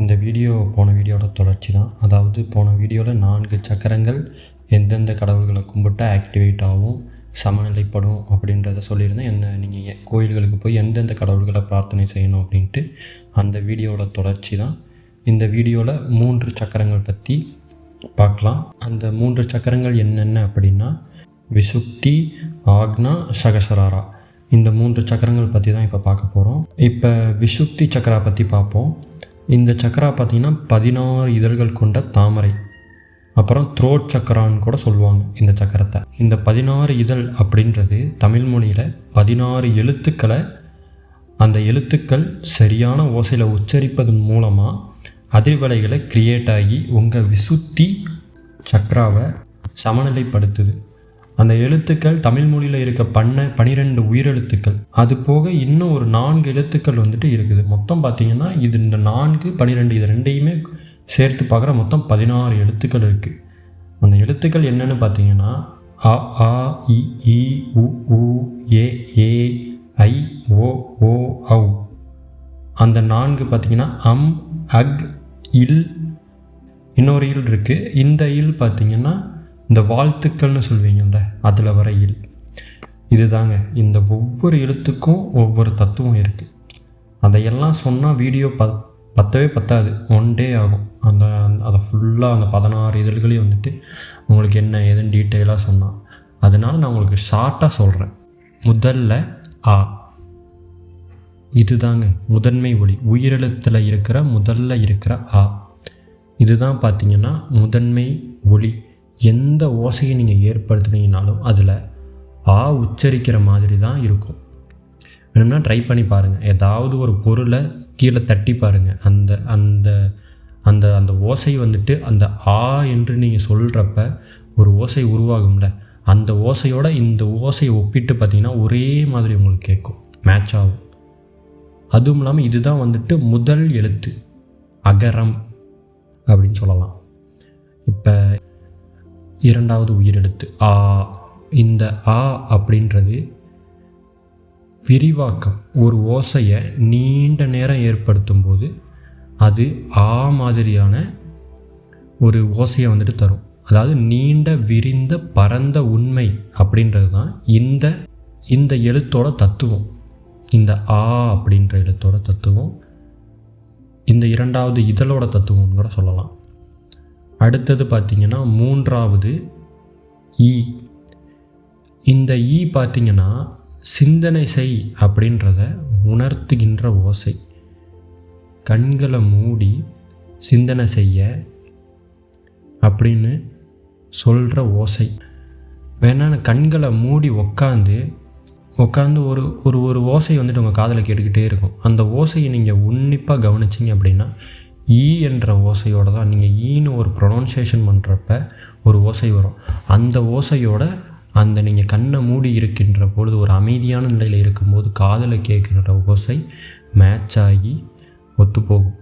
இந்த வீடியோ போன வீடியோட தொடர்ச்சி தான். அதாவது போன வீடியோவில் நான்கு சக்கரங்கள் எந்தெந்த கடவுள்களை கும்பிட்டா ஆக்டிவேட் ஆகும் சமநிலைப்படும் அப்படின்றத சொல்லியிருந்தேன். என்ன நீங்கள் கோயில்களுக்கு போய் எந்தெந்த கடவுள்களை பிரார்த்தனை செய்யணும் அப்படின்ட்டு அந்த வீடியோவோட தொடர்ச்சி தான். இந்த வீடியோவில் மூன்று சக்கரங்கள் பற்றி பார்க்கலாம். அந்த மூன்று சக்கரங்கள் என்னென்ன அப்படின்னா விசுக்தி ஆக்னா சகசராரா. இந்த மூன்று சக்கரங்கள் பற்றி தான் இப்போ பார்க்க போகிறோம் இப்போ விசுக்தி சக்கரா பற்றி பார்ப்போம். இந்த சக்கரா பார்த்திங்கன்னா பதினாறு இதழ்கள் கொண்ட தாமரை. அப்புறம் த்ரோட் சக்கரான்னு கூட சொல்லுவாங்க இந்த சக்கரத்தை. இந்த பதினாறு இதழ் அப்படின்றது தமிழ் மொழியில் பதினாறு எழுத்துக்களை அந்த எழுத்துக்கள் சரியான ஓசையில் உச்சரிப்பதன் மூலமாக அதிர்வலைகளை கிரியேட் ஆகி உங்கள் விசுத்தி சக்கராவை சமநிலைப்படுத்துது. அந்த எழுத்துக்கள் தமிழ் மொழியில் இருக்க பண்ண பனிரெண்டு உயிரெழுத்துக்கள். அது போக இன்னும் ஒரு நான்கு எழுத்துக்கள் வந்துட்டு இருக்குது. மொத்தம் பார்த்தீங்கன்னா இது இந்த நான்கு பனிரெண்டு இது ரெண்டையுமே சேர்த்து பார்க்குற மொத்தம் பதினாறு எழுத்துக்கள் இருக்குது அந்த எழுத்துக்கள் என்னென்னு பார்த்தீங்கன்னா அ ஆ இ இ உ உ ஏ ஏ ஐ ஓ ஓ ஔ. அந்த நான்கு பார்த்தீங்கன்னா அம் அக் இல் இன்னொரு இல் இருக்குது இந்த இல் பார்த்தீங்கன்னா இந்த வாழ்த்துக்கள்னு சொல்வீங்கள்ல அதில் வர இல். இதுதாங்க இந்த ஒவ்வொரு எழுத்துக்கும் ஒவ்வொரு தத்துவம் இருக்குது அதையெல்லாம் சொன்னால் வீடியோ ப பத்தவே பத்தாது. ஒன் டே ஆகும். அந்த அதை ஃபுல்லாக அந்த பதினாறு இதழ்களையும் வந்துட்டு உங்களுக்கு என்ன ஏதுன்னு டீட்டெயிலாக சொன்னான் அதனால் நான் உங்களுக்கு ஷார்ட்டாக சொல்கிறேன் முதல்ல ஆ. இதுதாங்க முதன்மை ஒளி. உயிரெழுத்தில் இருக்கிற முதல்ல இருக்கிற ஆ. இதுதான் பார்த்தீங்கன்னா முதன்மை ஒளி. எந்த ஓசையை நீங்கள் ஏற்படுத்துனீங்கனாலும் அதில் ஆ உச்சரிக்கிற மாதிரி தான் இருக்கும். வேணும்னா ட்ரை பண்ணி பாருங்கள் ஏதாவது ஒரு பொருளை கீழே தட்டி பாருங்கள் அந்த அந்த அந்த அந்த ஓசை வந்துட்டு அந்த ஆ என்று நீங்கள் சொல்கிறப்ப ஒரு ஓசை உருவாகும்ல. அந்த ஓசையோட இந்த ஓசையை ஒப்பிட்டு பார்த்தீங்கன்னா ஒரே மாதிரி உங்களுக்கு கேட்கும். மேட்ச் ஆகும். அதுவும் இல்லாமல் இதுதான் வந்துட்டு முதல் எழுத்து. அகரம் அப்படின்னு சொல்லலாம். இப்போ இரண்டாவது உயிரெழுத்து ஆ. இந்த ஆ அப்படின்றது விரிவாக்கம். ஒரு ஓசையை நீண்ட நேரம் ஏற்படுத்தும் போது அது ஆ மாதிரியான ஒரு ஓசையை வந்துட்டு தரும். அதாவது நீண்ட விரிந்த பரந்த உண்மை அப்படின்றது தான் இந்த இந்த எழுத்தோட தத்துவம். இந்த ஆ அப்படின்ற எழுத்தோட தத்துவம். இந்த இரண்டாவது இதழோட தத்துவம்னு கூட சொல்லலாம். அடுத்தது பார்த்திங்கன்னா மூன்றாவது ஈ. இந்த ஈ பார்த்திங்கன்னா சிந்தனை செய் அப்படின்றத உணர்த்துகின்ற ஓசை. கண்களை மூடி சிந்தனை செய்ய அப்படின்னு சொல்கிற ஓசை. வேணால் கண்களை மூடி உக்காந்து உட்காந்து ஒரு ஒரு ஒரு ஓசை வந்துட்டு உங்கள் காதில் கேட்டுக்கிட்டே இருக்கும். அந்த ஓசையை நீங்கள் உன்னிப்பாக கவனிச்சிங்க அப்படின்னா ஈ என்ற ஓசையோடு தான் நீங்கள் ஈன்னு ஒரு ப்ரொனவுன்சியேஷன் பண்ணுறப்ப ஒரு ஓசை வரும். அந்த ஓசையோட அந்த நீங்கள் கண்ணை மூடி இருக்கின்ற பொழுது ஒரு அமைதியான நிலையில் இருக்கும்போது காதில் கேட்குற ஓசை மேட்ச் ஆகி ஒத்துப்போகும்.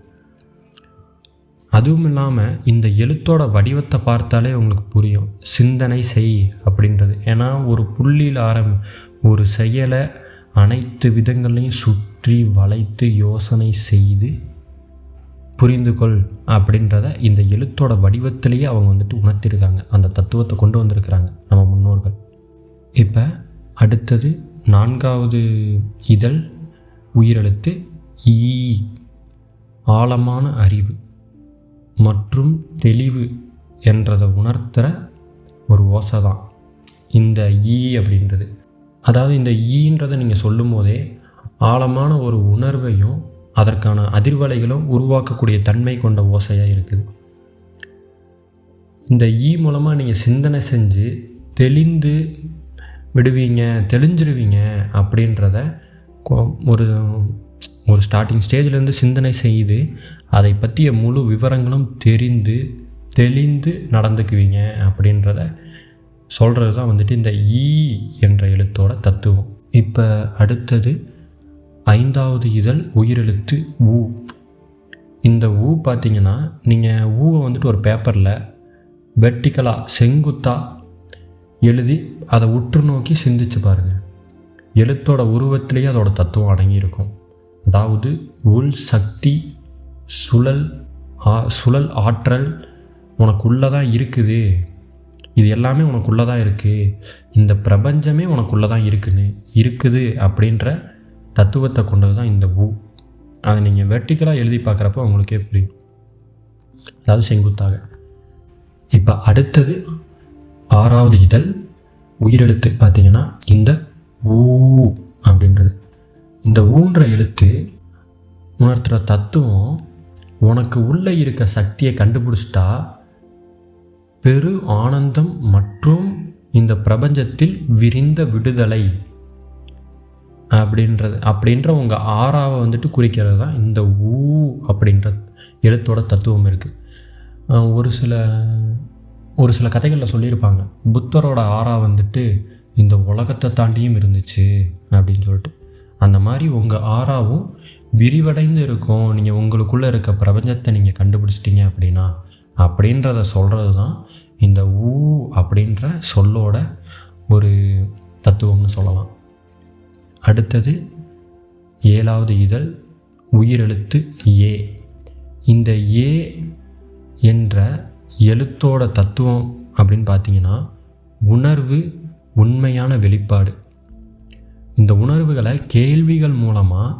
அதுவும் இல்லாமல் இந்த எழுத்தோட வடிவத்தை பார்த்தாலே உங்களுக்கு புரியும். சிந்தனை செய் அப்படின்றது. ஏன்னா ஒரு புள்ளியில் ஆரம்பி ஒரு செயலை அனைத்து விதங்களையும் சுற்றி வளைத்து யோசனை செய்து புரிந்து கொள் அப்படின்றத இந்த எழுத்தோட வடிவத்திலேயே அவங்க வந்துட்டு உணர்த்திருக்காங்க. அந்த தத்துவத்தை கொண்டு வந்திருக்கிறாங்க நம்ம முன்னோர்கள். இப்போ அடுத்தது நான்காவது இதழ் உயிரெழுத்து ஈ ஆழமான அறிவு மற்றும் தெளிவு என்றதை உணர்த்துகிற ஒரு ஓசை தான் இந்த ஈ அப்படின்றது. அதாவது இந்த ஈன்றதை நீங்கள் சொல்லும் போதே ஆழமான ஒரு உணர்வையும் அதற்கான அதிர்வலைகளும் உருவாக்கக்கூடிய தன்மை கொண்ட ஓசையாக இருக்குது. இந்த ஈ மூலமாக நீங்கள் சிந்தனை செஞ்சு தெளிந்து விடுவீங்க தெளிஞ்சிருவீங்க அப்படின்றத ஒரு ஒரு ஸ்டார்டிங் ஸ்டேஜ்லேருந்து சிந்தனை செய்து அதை பற்றிய முழு விவரங்களும் தெரிந்து தெளிந்து நடந்துக்குவீங்க அப்படின்றத சொல்கிறது தான் வந்துட்டு இந்த ஈ என்ற எழுத்தோட தத்துவம். இப்போ அடுத்தது ஐந்தாவது இதழ் உயிரெழுத்து ஊ. இந்த ஊ பார்த்தீங்கன்னா நீங்கள் ஊவை வந்துட்டு ஒரு பேப்பரில் வெர்டிக்கலாக செங்குத்தாக எழுதி அதை உற்று நோக்கி சிந்திச்சு பாருங்கள் எழுத்தோட உருவத்திலேயே அதோட தத்துவம் அடங்கியிருக்கும். அதாவது உள் சக்தி சுழல் ஆ- சுழல் ஆற்றல் உனக்குள்ளே தான் இருக்குது. இது எல்லாமே உனக்குள்ளே தான் இருக்குது இந்த பிரபஞ்சமே உனக்குள்ளே தான் இருக்குன்னு இருக்குது அப்படின்ற தத்துவத்தை கொண்டது தான் இந்த ஊ. அதை நீங்கள் வெர்டிக்கலாக எழுதி பார்க்குறப்ப உங்களுக்கே புரியும். அதாவது செங்குத்தாக. இப்போ அடுத்தது ஆறாவது இதழ் உயிரெழுத்து பார்த்தீங்கன்னா இந்த ஊ அப்படின்றது. இந்த ஊன்ற எழுத்து உணர்த்துகிற தத்துவம் உனக்கு உள்ளே இருக்க சக்தியை கண்டுபிடிச்சிட்டா பெரு ஆனந்தம் மற்றும் இந்த பிரபஞ்சத்தில் விரிந்த விடுதலை. அப்படின்றது. அப்படின்ற உங்கள் ஆறாவை வந்துட்டு குறிக்கிறது தான் இந்த ஊ அப்படின்ற எழுத்தோட தத்துவம் இருக்குது ஒரு சில ஒரு சில கதைகளில் சொல்லியிருப்பாங்க. புத்தரோட ஆறா வந்துட்டு இந்த உலகத்தை தாண்டியும் இருந்துச்சு அப்படின்னு சொல்லிட்டு. அந்த மாதிரி உங்கள் ஆறாவும் விரிவடைந்து இருக்கும். நீங்கள் உங்களுக்குள்ளே இருக்க பிரபஞ்சத்தை நீங்கள் கண்டுபிடிச்சிட்டிங்க அப்படின்னா அப்படின்றத சொல்கிறது தான் இந்த ஊ அப்படின்ற சொல்லோட ஒரு தத்துவம்னு சொல்லலாம். அடுத்தது ஏழாவது இதழ் உயிரெழுத்து ஏ. இந்த ஏ என்ற எழுத்தோட தத்துவம் அப்படின்னு பார்த்தீங்கன்னா உணர்வு உண்மையான வெளிப்பாடு. இந்த உணர்வுகளை கேள்விகள் மூலமாக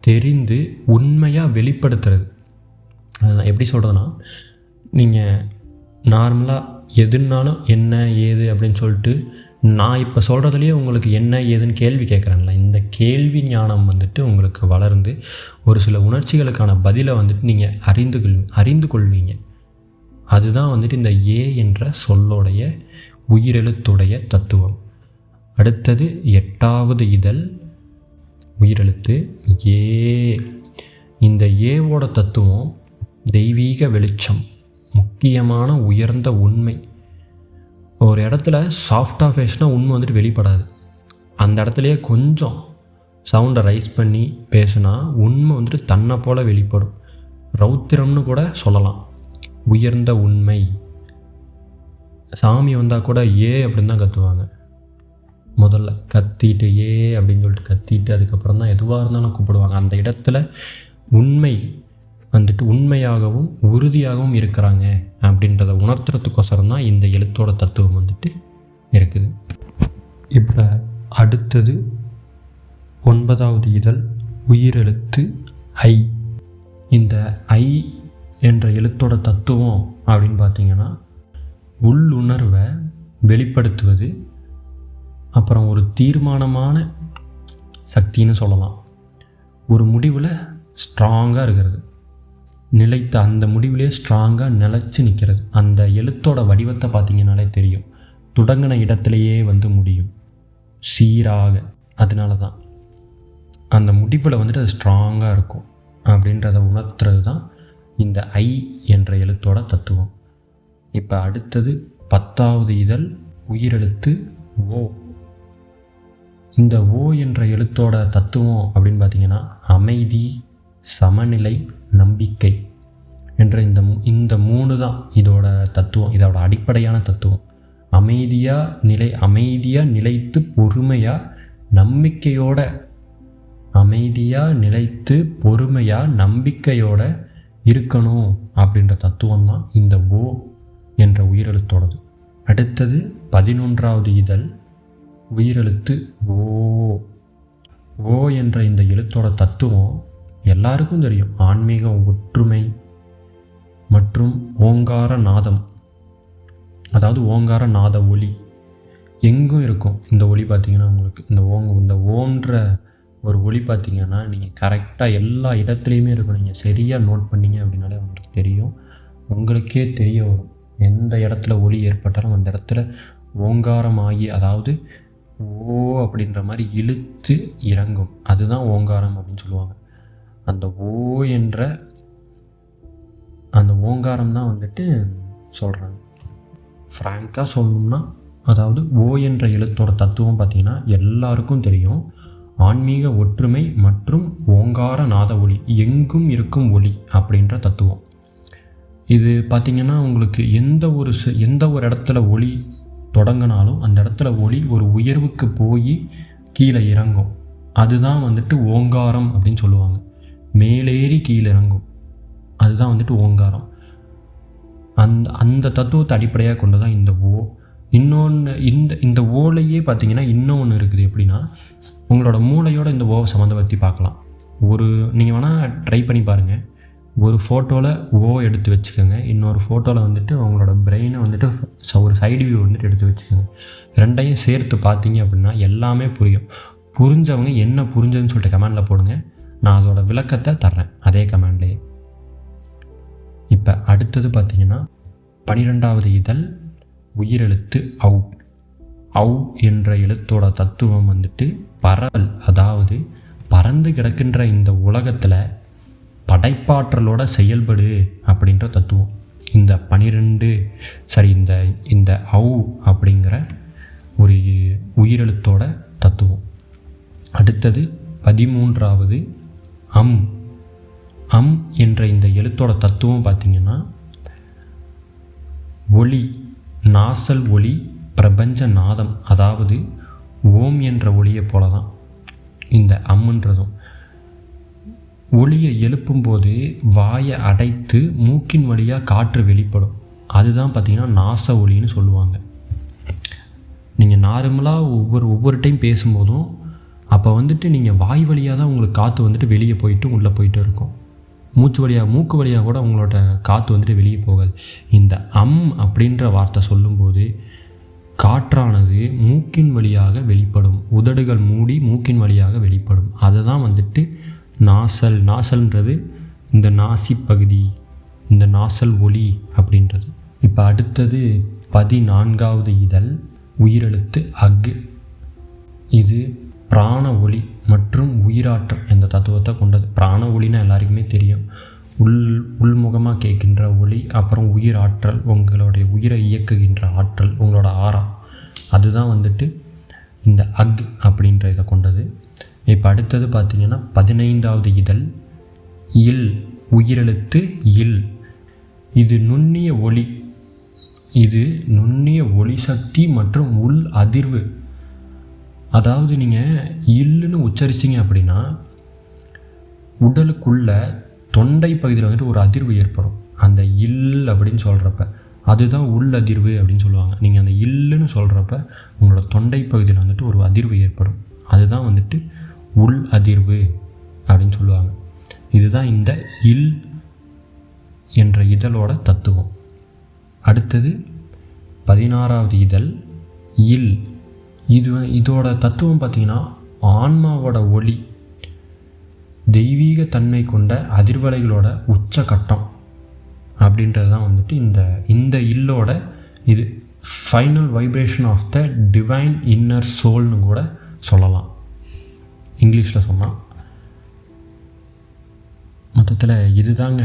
தெரிந்து உண்மையாக வெளிப்படுத்துறது. எப்படி சொல்கிறதுனா நீங்கள் நார்மலாக எதுனாலும் என்ன ஏது அப்படின்னு சொல்லிட்டு நான் இப்போ சொல்கிறதுலையே உங்களுக்கு என்ன ஏதுன்னு கேள்வி கேட்குறேன்ல இந்த கேள்வி ஞானம் வந்துட்டு உங்களுக்கு வளர்ந்து ஒரு சில உணர்ச்சிகளுக்கான பதிலை வந்துட்டு நீங்கள் அறிந்து கொள் அறிந்து கொள்வீங்க. அதுதான் வந்துட்டு இந்த ஏ என்ற சொல்லோடைய உயிரெழுத்துடைய தத்துவம். அடுத்தது எட்டாவது இதழ் உயிரெழுத்து ஏ. இந்த ஏவோட தத்துவம் தெய்வீக வெளிச்சம் முக்கியமான உயர்ந்த உண்மை. ஒரு இடத்துல சாஃப்டாக பேசினா உண்மை வந்துட்டு வெளிப்படாது. அந்த இடத்துலையே கொஞ்சம் சவுண்டை ரைஸ் பண்ணி பேசுனா உண்மை வந்துட்டு தன்னை போல் வெளிப்படும். ரௌத்திரம்னு கூட சொல்லலாம். உயர்ந்த உண்மை. சாமி வந்தால் கூட ஏ அப்படின்னு தான் கத்துவாங்க. முதல்ல கத்திட்டு ஏ அப்படின்னு சொல்லிட்டு கத்திட்டு அதுக்கப்புறம் தான் எதுவாக இருந்தாலும் கூப்பிடுவாங்க. அந்த இடத்துல உண்மை வந்துட்டு உண்மையாகவும் உறுதியாகவும் இருக்கிறாங்க அப்படின்றத உணர்த்துறதுக்கோசரம் தான் இந்த எழுத்தோட தத்துவம் வந்துட்டு இருக்குது. இப்போ அடுத்தது ஒன்பதாவது இதழ் உயிரெழுத்து ஐ. இந்த ஐ என்ற எழுத்தோட தத்துவம் அப்படின்னு பார்த்தீங்கன்னா உள்ளுணர்வை வெளிப்படுத்துவது அப்புறம் ஒரு தீர்மானமான சக்தின்னு சொல்லலாம். ஒரு முடிவில் ஸ்ட்ராங்காக இருக்கிறது. நிலைத்த அந்த முடிவிலே ஸ்ட்ராங்காக நிலச்சி நிற்கிறது அந்த எழுத்தோட வடிவத்தை பார்த்தீங்கன்னாலே தெரியும். தொடங்கின இடத்துலையே வந்து முடியும். சீராக. அதனால தான் அந்த முடிவில் வந்துட்டு அது ஸ்ட்ராங்காக இருக்கும். அப்படின்றத உணர்த்துறது தான் இந்த ஐ என்ற எழுத்தோட தத்துவம். இப்போ அடுத்தது பத்தாவது இதழ் உயிரெழுத்து ஓ. இந்த ஓ என்ற எழுத்தோட தத்துவம் அப்படின்னு பார்த்தீங்கன்னா அமைதி சமநிலை நம்பிக்கை என்ற இந்த இந்த மூணு தான் இதோட தத்துவம் இதோட அடிப்படையான தத்துவம். அமைதியாக நிலை அமைதியாக நிலைத்து பொறுமையாக நம்பிக்கையோட அமைதியாக நிலைத்து பொறுமையாக நம்பிக்கையோட இருக்கணும் அப்படின்ற தத்துவம் தான் இந்த ஓ என்ற உயிரெழுத்தோடது. அடுத்தது பதினொன்றாவது இதழ் உயிரெழுத்து ஓ. ஓ என்ற இந்த எழுத்தோட தத்துவம் எல்லாருக்கும் தெரியும். ஆன்மீக ஒற்றுமை மற்றும் ஓங்கார நாதம். அதாவது ஓங்கார நாத ஒளி. எங்கும் இருக்கும். இந்த ஒளி பார்த்தீங்கன்னா உங்களுக்கு இந்த ஓங்க இந்த ஓன்ற ஒரு ஒளி பார்த்தீங்கன்னா நீங்கள் கரெக்டாக எல்லா இடத்துலையுமே இருக்கும். நீங்கள் சரியாக நோட் பண்ணீங்க அப்படின்னாலே உங்களுக்கு தெரியும். உங்களுக்கே தெரிய வரும். எந்த இடத்துல ஒளி ஏற்பட்டாலும் அந்த இடத்துல ஓங்காரமாகி அதாவது ஓ அப்படின்ற மாதிரி இழுத்து இறங்கும். அதுதான் ஓங்காரம் அப்படின்னு சொல்லுவாங்க. அந்த ஓ என்ற அந்த ஓங்காரம் தான் வந்துட்டு சொல்கிறாங்க ஃப்ராங்காக சொல்லணும்னா அதாவது ஓ என்ற எழுத்தோட தத்துவம் பார்த்திங்கன்னா எல்லாருக்கும் தெரியும். ஆன்மீக ஒற்றுமை மற்றும் ஓங்கார நாத ஒளி எங்கும் இருக்கும் ஒளி அப்படின்ற தத்துவம். இது பார்த்திங்கன்னா உங்களுக்கு எந்த ஒரு ச- எந்த ஒரு இடத்துல ஒளி தொடங்கினாலும் அந்த இடத்துல ஒளி ஒரு உயர்வுக்கு போய் கீழே இறங்கும். அதுதான் வந்துட்டு ஓங்காரம் அப்படின்னு சொல்லுவாங்க. மேலேறி கீழே இறங்கும் அதுதான் வந்துட்டு ஓங்காரம். அந்த அந்த தத்துவத்தை அடிப்படையாக கொண்டு தான் இந்த ஓ. இன்னொன்று இந்த இந்த ஓலையே பார்த்தீங்கன்னா இன்னொன்று இருக்குது எப்படின்னா உங்களோட மூளையோட இந்த ஓவை சம்மந்தப்படுத்தி பார்க்கலாம். ஒரு நீங்கள் வேணால் ட்ரை பண்ணி பாருங்கள் ஒரு ஃபோட்டோவில் ஓ எடுத்து வச்சுக்கோங்க. இன்னொரு ஃபோட்டோவில் வந்துட்டு உங்களோட பிரெயினை வந்துட்டு ச- ஒரு சைடு வியூ வந்துட்டு எடுத்து வச்சுக்கோங்க. ரெண்டையும் சேர்த்து பார்த்தீங்க அப்படின்னா எல்லாமே புரியும். புரிஞ்சவங்க என்ன புரிஞ்சதுன்னு சொல்லிட்டு கமெண்டில் போடுங்க. நான் அதோட விளக்கத்தை தர்றேன் அதே கமெண்ட்லேயே இப்போ அடுத்தது பார்த்தீங்கன்னா பனிரெண்டாவது இதழ் உயிரெழுத்து அவு அவு என்ற எழுத்தோட தத்துவம் வந்துட்டு பரவல். அதாவது பறந்து கிடக்கின்ற இந்த உலகத்தில் படைப்பாற்றலோட செயல்படு அப்படின்ற தத்துவம். இந்த பனிரெண்டு சரி இந்த இந்த அவு அப்படிங்கிற ஒரு உயிரெழுத்தோட தத்துவம். அடுத்தது பதிமூன்றாவது அம் அம் என்ற இந்த எழுத்தோட தத்துவம் பார்த்தீங்கன்னா ஒளி நாசல் ஒளி பிரபஞ்ச நாதம் அதாவது ஓம் என்ற ஒளியை போல தான் இந்த அம்முன்றதும். ஒளியை எழுப்பும்போது வாயை அடைத்து மூக்கின் வழியாக காற்று வெளிப்படும். அதுதான் பார்த்தீங்கன்னா நாச ஒளின்னு சொல்லுவாங்க. நீங்கள் நார்மலாக ஒவ்வொரு ஒவ்வொரு டைம் பேசும்போதும் அப்போ வந்துட்டு நீங்கள் வாய் வழியாக தான் உங்களுக்கு காற்று வந்துட்டு வெளியே போயிட்டு உள்ளே போயிட்டு இருக்கும். மூச்சு வழியாக மூக்கு வழியாக கூட உங்களோட காற்று வந்துட்டு வெளியே போகாது. இந்த அம் அப்படின்ற வார்த்தை சொல்லும்போது காற்றானது மூக்கின் வழியாக வெளிப்படும். உதடுகள் மூடி மூக்கின் வழியாக வெளிப்படும். அதுதான் வந்துட்டு நாசல் நாசல்ன்றது. இந்த நாசி பகுதி இந்த நாசல் ஒளி அப்படின்றது. இப்போ அடுத்தது பதினான்காவது இதழ் உயிரெழுத்து அக்கு இது பிராண ஒளி மற்றும் உயிராற்றல் என்ற தத்துவத்தை கொண்டது. பிராண ஒளினா எல்லாருக்குமே தெரியும். உள் உள்முகமாக கேட்கின்ற ஒளி அப்புறம் உயிர் ஆற்றல் உங்களுடைய உயிரை இயக்குகின்ற ஆற்றல் உங்களோட ஆறா. அதுதான் வந்துட்டு இந்த அக் அப்படின்ற இதை கொண்டது. இப்போ அடுத்தது பார்த்தீங்கன்னா பதினைந்தாவது இதழ் இல் உயிரெழுத்து இல். இது நுண்ணிய ஒளி. இது நுண்ணிய ஒளி சக்தி மற்றும் உள் அதிர்வு. அதாவது நீங்கள் இல்லுன்னு உச்சரிச்சிங்க அப்படின்னா உடலுக்குள்ள தொண்டை பகுதியில் வந்துட்டு ஒரு அதிர்வு ஏற்படும். அந்த இல் அப்படின்னு சொல்கிறப்ப அதுதான் உள் அதிர்வு அப்படின்னு சொல்லுவாங்க. நீங்கள் அந்த இல்லுன்னு சொல்கிறப்ப உங்களோட தொண்டை பகுதியில் வந்துட்டு ஒரு அதிர்வு ஏற்படும். அதுதான் வந்துட்டு உள் அதிர்வு அப்படின்னு சொல்லுவாங்க. இதுதான் இந்த இல் என்ற இதழோட தத்துவம். அடுத்தது பதினாறாவது இதழ் இல். இது இதோட தத்துவம் பார்த்திங்கன்னா ஆன்மாவோட ஒளி தெய்வீக தன்மை கொண்ட அதிர்வலைகளோட உச்சகட்டம் அப்படின்றது தான் வந்துட்டு இந்த இந்த இல்லோட இது final vibration of the divine inner சோல்னு கூட சொல்லலாம். இங்கிலீஷில் சொன்னால் மொத்தத்தில் இதுதாங்க.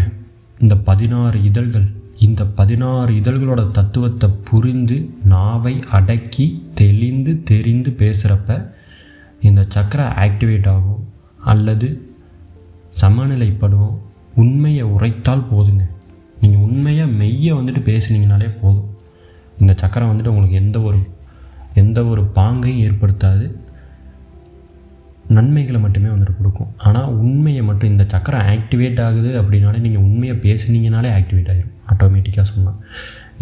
இந்த பதினாறு இதழ்கள். இந்த பதினாறு இதழ்களோட தத்துவத்தை புரிந்து நாவை அடக்கி தெளிந்து தெரிந்து பேசுகிறப்ப இந்த சக்கரை ஆக்டிவேட் ஆகும் அல்லது சமநிலைப்படும் உண்மையை உரைத்தால் போதுங்க. நீங்கள் உண்மையாக மெய்யை வந்துட்டு பேசுனீங்கனாலே போதும். இந்த சக்கரம் வந்துட்டு உங்களுக்கு எந்த ஒரு எந்த ஒரு பாங்கையும் ஏற்படுத்தாது. நன்மைகளை மட்டுமே வந்துட்டு கொடுக்கும். ஆனால் உண்மையை மட்டும் இந்த சக்கரம் ஆக்டிவேட் ஆகுது அப்படின்னாலே நீங்கள் உண்மையை பேசுனீங்கனாலே ஆக்டிவேட் ஆகிடும் ஆட்டோமேட்டிக்காக சொன்னால்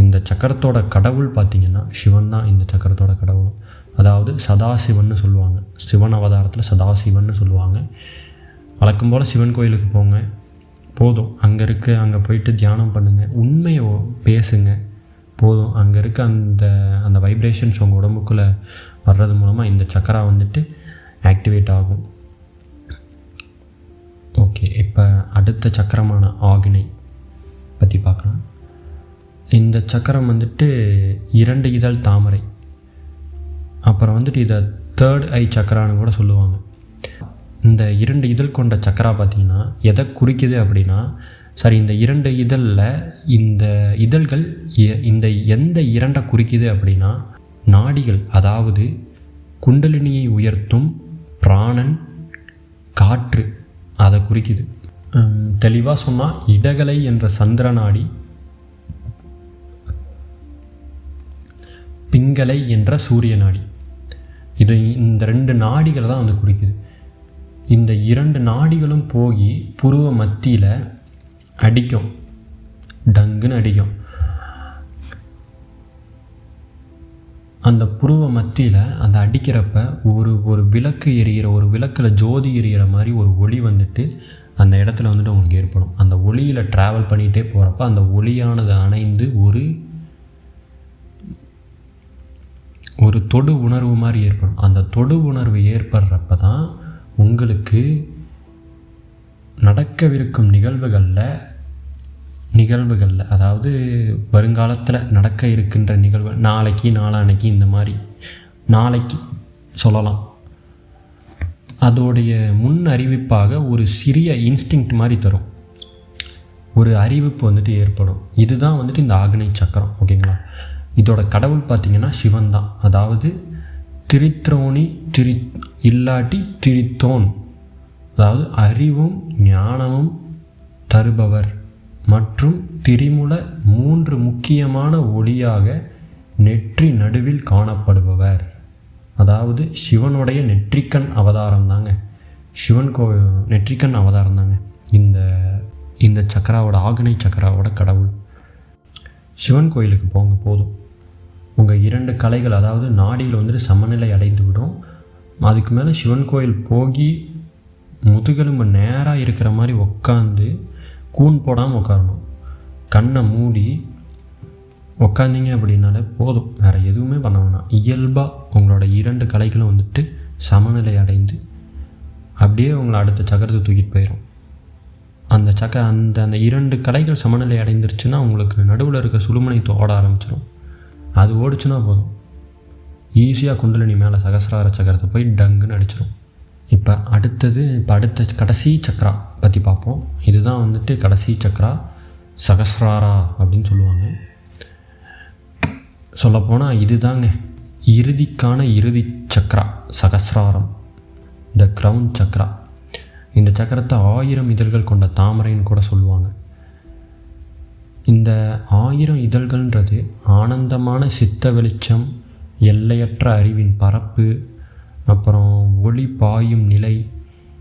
இந்த சக்கரத்தோட கடவுள் பார்த்தீங்கன்னா சிவன் தான் இந்த சக்கரத்தோட கடவுளும் அதாவது சதாசிவன்னு சொல்லுவாங்க. சிவன் அவதாரத்தில் சதாசிவன்னு சொல்லுவாங்க. வழக்கம் போல் சிவன் கோயிலுக்கு போங்க. போதும். அங்கே இருக்க அங்கே போயிட்டு தியானம் பண்ணுங்கள் உண்மையை பேசுங்க. போதும். அங்கே இருக்க அந்த அந்த வைப்ரேஷன்ஸ் உங்கள் உடம்புக்குள்ளே வர்றது மூலமாக இந்த சக்கரா வந்துட்டு ஆக்டிவேட் ஆகும். ஓகே இப்போ அடுத்த சக்கரமான ஆக்னை பற்றி பார்க்கலாம். இந்த சக்கரம் வந்துட்டு இரண்டு இதழ் தாமரை. அப்புறம் வந்துட்டு இதை தேர்ட் ஐ சக்கரான்னு கூட சொல்லுவாங்க. இந்த இரண்டு இதழ் கொண்ட சக்கரா பார்த்திங்கன்னா எதை குறிக்குது அப்படின்னா சரி இந்த இரண்டு இதழில் இந்த இதழ்கள் எ- இந்த எந்த இரண்டை குறிக்குது அப்படின்னா நாடிகள் அதாவது குண்டலினியை உயர்த்தும் பிராணன் காற்று அதை குறிக்குது. தெளிவாக சொன்னால் இடகலை என்ற சந்திர நாடி பிங்கலை என்ற சூரிய நாடி இது இந்த ரெண்டு நாடிகளை தான் வந்து குறிக்குது. இந்த இரண்டு நாடிகளும் போகி புருவ மத்தியில் அடிக்கும். டங்குன்னு அடிக்கும். அந்த புருவ மத்தியில் அந்த அடிக்கிறப்ப ஒரு ஒரு விளக்கு எரிகிற ஒரு விளக்கில் ஜோதி எரிகிற மாதிரி ஒரு ஒளி வந்துட்டு அந்த இடத்துல வந்துட்டு உங்களுக்கு ஏற்படும். அந்த ஒளியில் ட்ராவல் பண்ணிகிட்டே போகிறப்ப அந்த ஒளியானது அணைந்து ஒரு ஒரு தொடு உணர்வு மாதிரி ஏற்படும். அந்த தொடு உணர்வு ஏற்படுறப்ப தான் உங்களுக்கு நடக்கவிருக்கும் நிகழ்வுகளில் நிகழ்வுகளில் அதாவது வருங்காலத்தில் நடக்க இருக்கின்ற நிகழ்வு நாளைக்கு நாளான்னைக்கு இந்த மாதிரி நாளைக்கு சொல்லலாம். அதோடைய முன் அறிவிப்பாக ஒரு சிறிய இன்ஸ்டிங்க்ட் மாதிரி தரும். ஒரு அறிவிப்பு வந்துட்டு ஏற்படும். இதுதான் வந்துட்டு இந்த ஆக்னை சக்கரம் ஓகேங்களா? இதோட கடவுள் பார்த்திங்கன்னா சிவன் தான். அதாவது திரித்ரோணி திரி இல்லாட்டி திரித்தோன். அதாவது அறிவும் ஞானமும் தருபவர். மற்றும் திரிமுல மூன்று முக்கியமான ஒளியாக நெற்றி நடுவில் காணப்படுபவர். அதாவது சிவனுடைய நெற்றிக்கண் அவதாரம் தாங்க சிவன் கோ நெற்றிக்கண் அவதாரம் தாங்க இந்த இந்த சக்கராவோட ஆகனை சக்கராவோட கடவுள். சிவன் கோயிலுக்கு போங்க போதும். உங்கள் இரண்டு கலைகள் அதாவது நாடியில் வந்துட்டு சமநிலை அடைந்து விடும் அதுக்கு மேலே சிவன் கோயில் போகி முதுகெலும்பு நேராக இருக்கிற மாதிரி உக்காந்து கூன் போடாமல் உட்காரணும். கண்ணை மூடி உக்காந்தீங்க அப்படின்னாலே போதும். வேறு எதுவுமே பண்ண வேணாம். இயல்பாக உங்களோட இரண்டு கலைகளும் வந்துட்டு சமநிலை அடைந்து அப்படியே உங்களை அடுத்த சக்கரத்தை தூக்கிட்டு போயிடும் அந்த சக்க அந்த அந்த இரண்டு கலைகள் சமநிலை அடைந்துருச்சுன்னா உங்களுக்கு நடுவில் இருக்க சுழுமனை ஓட ஆரம்பிச்சிடும் அது ஓடிச்சுன்னா போதும். ஈஸியாக குண்டலினி மேலே சகசிரார சக்கரத்தை போய் டங்குன்னு அடிச்சிடும் இப்போ அடுத்தது இப்போ அடுத்த கடைசி சக்கரா பற்றி பார்ப்போம். இதுதான் வந்துட்டு கடைசி சக்கரா சகசிராரா அப்படின்னு சொல்லுவாங்க. சொல்லப்போனால் இதுதாங்க. இறுதிக்கான இறுதி சக்கரா சகசிராரம் த க்ரௌன் சக்கரா இந்த சக்கரத்தை ஆயிரம் இதழ்கள் கொண்ட தாமரைன்னு கூட சொல்லுவாங்க. இந்த ஆயிரம் இதழ்கள்ன்றது ஆனந்தமான சித்த வெளிச்சம் எல்லையற்ற அறிவின் பரப்பு அப்புறம் ஒளி பாயும் நிலை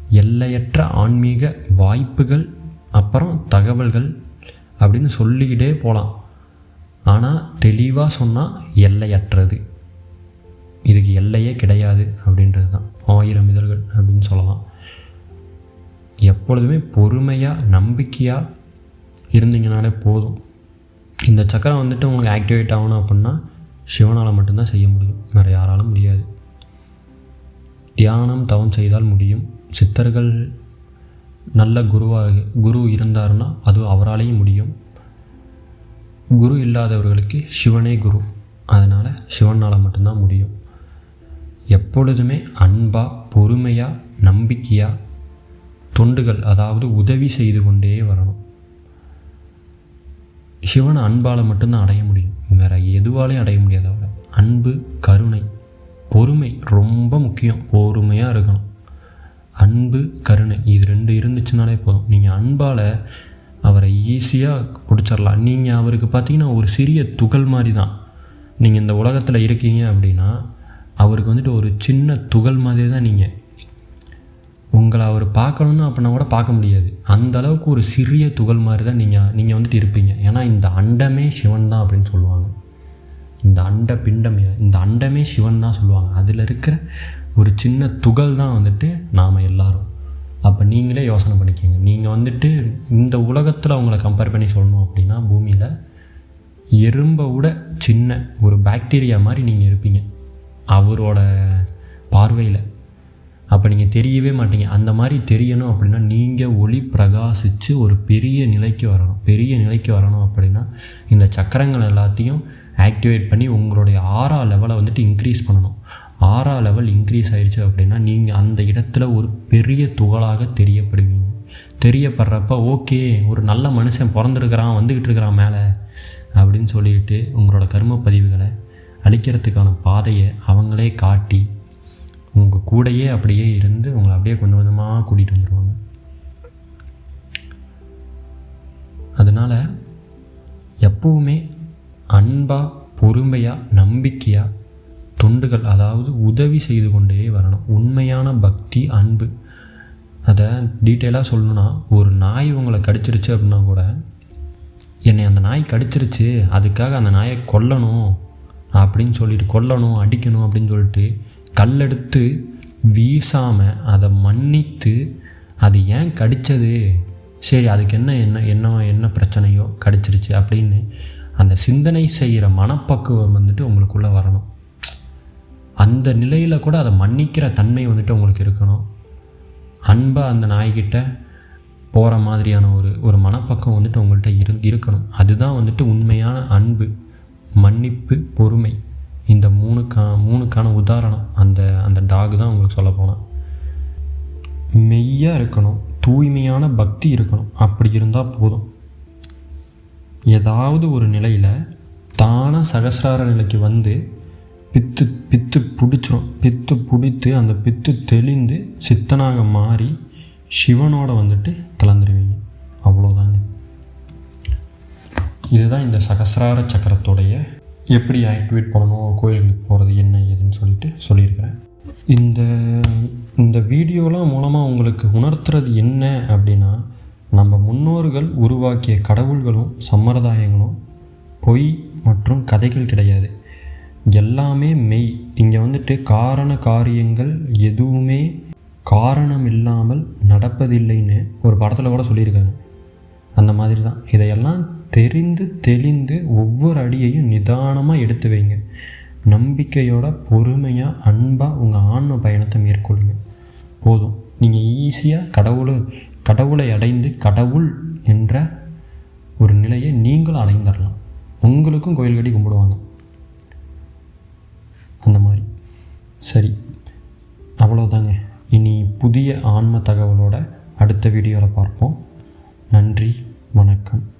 எல்லையற்ற ஆன்மீக வாய்ப்புகள் அப்புறம் தகவல்கள் அப்படின்னு சொல்லிக்கிட்டே போகலாம் ஆனால் தெளிவாக சொன்னால் எல்லையற்றது. இதுக்கு எல்லையே கிடையாது அப்படின்றது தான். ஆயிரம் இதழ்கள் அப்படின்னு சொல்லலாம். எப்பொழுதுமே பொறுமையாக நம்பிக்கையாக இருந்தீங்கனாலே போதும். இந்த சக்கரம் வந்துட்டு உங்களுக்கு ஆக்டிவேட் ஆகணும் அப்படின்னா சிவனால் மட்டும்தான் செய்ய முடியும். வேறு யாராலும் முடியாது. தியானம் தவம் செய்தால் முடியும். சித்தர்கள் நல்ல குருவாக குரு இருந்தாருன்னா அது அவராலேயும் முடியும். குரு இல்லாதவர்களுக்கு சிவனே குரு. அதனால் சிவனால் மட்டும்தான் முடியும். எப்பொழுதுமே அன்பாக பொறுமையாக நம்பிக்கையாக தொண்டுகள் அதாவது உதவி செய்து கொண்டே வரணும். சிவனை அன்பால் மட்டும்தான் அடைய முடியும். வேறு எதுவாலையும் அடைய முடியாது அவரை. அன்பு கருணை பொறுமை ரொம்ப முக்கியம். பொறுமையாக இருக்கணும். அன்பு கருணை இது ரெண்டு இருந்துச்சுனாலே போதும். நீங்கள் அன்பால் அவரை ஈஸியாக பிடிச்சிடலாம் நீங்கள் அவருக்கு பார்த்தீங்கன்னா ஒரு சிறிய துகள் மாதிரி தான் நீங்கள் இந்த உலகத்தில் இருக்கீங்க அப்படின்னா அவருக்கு வந்துட்டு ஒரு சின்ன துகள் மாதிரி தான் நீங்கள் உங்களை அவர் பார்க்கணுன்னு அப்படின்னா கூட பார்க்க முடியாது. அந்த அளவுக்கு ஒரு சிறிய துகள் மாதிரி தான் நீங்கள் நீங்கள் வந்துட்டு இருப்பீங்க. ஏன்னா இந்த அண்டமே சிவன் தான் அப்படின்னு சொல்லுவாங்க. இந்த அண்ட பிண்டம் இந்த அண்டமே சிவன் தான் சொல்லுவாங்க. அதில் இருக்கிற ஒரு சின்ன துகள் தான் வந்துட்டு நாம் எல்லாரும். அப்போ நீங்களே யோசனை பண்ணிக்கோங்க. நீங்கள் வந்துட்டு இந்த உலகத்தில் அவங்கள கம்பேர் பண்ணி சொல்லணும் அப்படின்னா பூமியில் எறும்பை விட சின்ன ஒரு பாக்டீரியா மாதிரி நீங்கள் இருப்பீங்க. அவரோட பார்வையில். அப்போ நீங்கள் தெரியவே மாட்டீங்க. அந்த மாதிரி தெரியணும் அப்படின்னா நீங்கள் ஒளி பிரகாசித்து ஒரு பெரிய நிலைக்கு வரணும். பெரிய நிலைக்கு வரணும் அப்படின்னா இந்த சக்கரங்கள் எல்லாத்தையும் ஆக்டிவேட் பண்ணி உங்களுடைய ஆறா லெவலை வந்துட்டு இன்க்ரீஸ் பண்ணணும். ஆறா லெவல் இன்க்ரீஸ் ஆயிடுச்சு அப்படின்னா நீங்கள் அந்த இடத்துல ஒரு பெரிய துகளாக தெரியப்படுவீங்க. தெரியப்படுறப்ப ஓகே ஒரு நல்ல மனுஷன் பிறந்திருக்கிறான் வந்துக்கிட்டு இருக்கிறான் மேலே அப்படின்னு சொல்லிட்டு உங்களோட கர்ம பதிவுகளை அழிக்கிறதுக்கான பாதையை அவங்களே காட்டி உங்கள் கூடையே அப்படியே இருந்து உங்களை அப்படியே கொஞ்சம் கொஞ்சமாக கூட்டிகிட்டு வந்துடுவாங்க அதனால் எப்போவுமே அன்பாக பொறுமையாக நம்பிக்கையாக தொண்டுகள் அதாவது உதவி செய்து கொண்டே வரணும். உண்மையான பக்தி அன்பு. அதை டீட்டெயிலாக சொல்லணும்னா ஒரு நாய் உங்களை கடிச்சிருச்சு அப்படின்னா கூட என்னை அந்த நாய் கடிச்சிருச்சு அதுக்காக அந்த நாயை கொல்லணும் அப்படின்னு சொல்லிட்டு கொல்லணும் அடிக்கணும் அப்படின்னு சொல்லிட்டு கல்லெடுத்து வீசாமல் அதை மன்னித்து அது ஏன் கடித்தது சரி அதுக்கு என்ன என்ன என்ன என்ன பிரச்சனையோ கடிச்சிருச்சு அப்படின்னு அந்த சிந்தனை செய்கிற மனப்பக்குவம் வந்துட்டு உங்களுக்குள்ளே வரணும். அந்த நிலையில் கூட அதை மன்னிக்கிற தன்மை வந்துட்டு உங்களுக்கு இருக்கணும். அன்பாக அந்த நாய்கிட்ட போகிற மாதிரியான ஒரு ஒரு மனப்பக்கம் வந்துட்டு உங்கள்கிட்ட இரு இருக்கணும். அதுதான் வந்துட்டு உண்மையான அன்பு மன்னிப்பு பொறுமை. இந்த மூணுக்கா மூணுக்கான உதாரணம் அந்த அந்த டாக் தான் உங்களுக்கு சொல்ல போனால் மெய்யாக இருக்கணும் தூய்மையான பக்தி இருக்கணும். அப்படி இருந்தால் போதும். ஏதாவது ஒரு நிலையில் தானாக சகசிரார நிலைக்கு வந்து பித்து பித்து பிடிச்சிரும். பித்து பிடித்து அந்த பித்து தெளிந்து சித்தனாக மாறி சிவனோட வந்துட்டு கலந்துருவீங்க அவ்வளோதாங்க இதுதான் இந்த சகசிரார சக்கரத்துடைய எப்படி ஆக்டிவேட் பண்ணணும் கோயிலுக்கு போகிறது என்ன ஏதுன்னு சொல்லிட்டு சொல்லியிருக்கிறேன். இந்த இந்த வீடியோலாம் மூலமாக உங்களுக்கு உணர்த்துறது என்ன அப்படின்னா நம்ம முன்னோர்கள் உருவாக்கிய கடவுள்களும் சம்பிரதாயங்களும் பொய் மற்றும் கதைகள் கிடையாது. எல்லாமே மெய். இங்கே வந்துட்டு காரண காரியங்கள் எதுவுமே காரணம் இல்லாமல் நடப்பதில்லைன்னு ஒரு படத்தில் கூட சொல்லியிருக்காங்க. அந்த மாதிரி தான் இதையெல்லாம் தெரிந்து தெளிந்து ஒவ்வொரு அடியையும் நிதானமாக எடுத்து வைங்க. நம்பிக்கையோட பொறுமையாக அன்பாக உங்கள் ஆன்ம பயணத்தை மேற்கொள்ளுங்க. போதும். நீங்கள் ஈஸியாக கடவுளை கடவுளை அடைந்து கடவுள் என்ற ஒரு நிலையை நீங்களும் அடைந்துடலாம் உங்களுக்கும் கோயில் கட்டி கும்பிடுவாங்க. அந்த மாதிரி. சரி. அவ்வளோதாங்க இனி புதிய ஆன்ம தகவலோட அடுத்த வீடியோவில் பார்ப்போம். நன்றி. வணக்கம்.